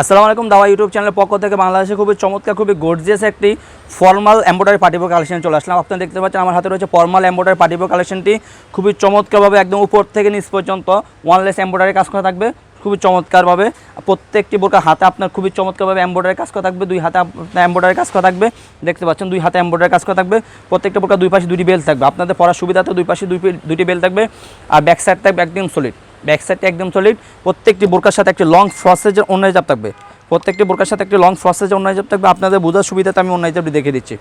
আসসালামু আলাইকুম দাওয়া ইউটিউব চ্যানেলের পক্ষ থেকে বাংলাদেশে খুবই চমৎকার, খুবই গর্জিয়াস একটি ফর্মাল এম্ব্রয়ডারি পার্টিপো কালেকশন চলে আসলাম। আপনারা দেখতে পাচ্ছেন আমার হাতে রয়েছে ফর্মাল এম্ব্রয়ডারি পার্টিপো কালেকশনটি খুবই চমৎকারভাবে একদম উপর থেকে নিচ পর্যন্ত ওয়ানলেস এম্ব্রয়ডারি কাজ করা থাকবে, খুবই চমৎকারভাবে। প্রত্যেকটি বোরকা হাতে আপনার খুবই চমৎকারভাবে এম্ব্রয়ডারি কাজ করা থাকবে, দুই হাতে আপনার এম্ব্রয়ডারি কাজ করা থাকবে, দেখতে পাচ্ছেন দুই হাতে এম্ব্রয়ডারি কাজ করা থাকবে, প্রত্যেকটা বোরকা দুই পাশে দুটি বেল থাকবে। আপনাদের পড়ার সুবিধাতে দুই পাশে দুই দুটি বেল থাকবে, আর ব্যাক সাইড থাকবে একদম সলিড ব্যাক সাইডটা একদম সলিড প্রত্যেকটি বোরকার সাথে একটি লং ফ্রসেজের অন্য হিসাব থাকবে। প্রত্যেকটি বোরকার সাথে একটি লং ফ্রসেজের অন্য হিসাব থাকবে। আপনাদের বোঝার সুবিধাতে আমি অন্য হিসাবটি দেখে দিচ্ছি।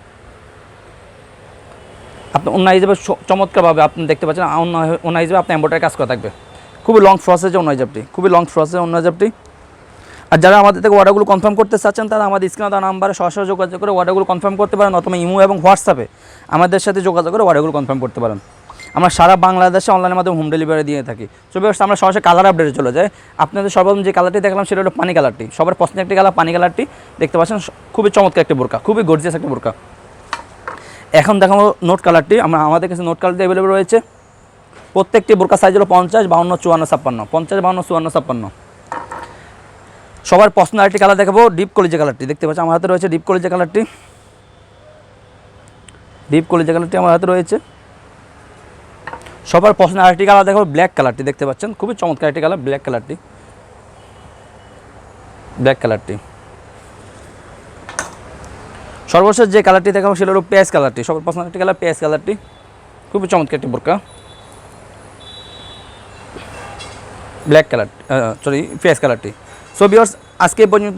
আপনি অন্য হিসাবে চমৎকারভাবে আপনি দেখতে পাচ্ছেন অন্য হিসাবে আপনার এম্ব্রয়ডারি কাজ করা থাকবে। খুবই লং ফ্রসেজের অন্য হিসাবটি খুবই লং ফ্রসেজের অন্য হিসাবটি আর যারা আমাদের থেকে অর্ডারগুলো কনফার্ম করতে চাচ্ছেন, তারা আমাদের স্ক্রিনে দেওয়া নাম্বারে সরাসরি যোগাযোগ করে অর্ডারগুলো কনফার্ম করতে পারেন, অথবা ইমো এবং হোয়াটসঅ্যাপে আমাদের সাথে যোগাযোগ করে অর্ডারগুলো কনফার্ম করতে পারেন। আমরা সারা বাংলাদেশে অনলাইনের মাধ্যমে হোম ডেলিভারি দিয়ে থাকি। তবে আমরা সরাসরি কালার আপডেটে চলে যাই। আপনাদের সর্বপ্রথম যে কালারটি দেখলাম, সেটা হলো পানি কালারটি সবার পছন্দের একটি কালার পানি কালারটি দেখতে পাচ্ছেন খুবই চমৎকার একটি বোরকা, খুবই গর্জিয়াস একটি বোরকা। এখন দেখাবো নোট কালারটি আমরা, আমাদের কাছে নোট কালারটি অ্যাভেলেবল রয়েছে। প্রত্যেকটি বোরকা সাইজ হলো পঞ্চাশ, বাউন্ন, চুয়ান্ন, ছাপ্পান্ন। পঞ্চাশ, বাউন্ন, চুয়ান্ন, ছাপ্পান্ন। সবার পছন্দ আরেকটি কালার দেখাবো ডিপ কলিজা কালারটি দেখতে পাচ্ছি আমার হাতে রয়েছে ডিপ কলিজা কালারটি ডিপ কলিজা কালারটি আমার হাতে রয়েছে। সবার পছন্দ আরেকটি কালার দেখাবো ব্ল্যাক কালারটি দেখতে পাচ্ছেন। খুবই চমৎকার একটি কালার ব্ল্যাক কালারটি ব্ল্যাক কালারটি সর্বশেষ যে কালারটি দেখাবো সেটা হলো পেঁয়াজ কালারটি সবার পছন্দ একটি কালার পেঁয়াজ কালারটি খুবই চমৎকার একটি বোরকা। ব্ল্যাক কালার সরি পেঁয়াজ কালারটি সো বিয়ার্স আজকে পর্যন্ত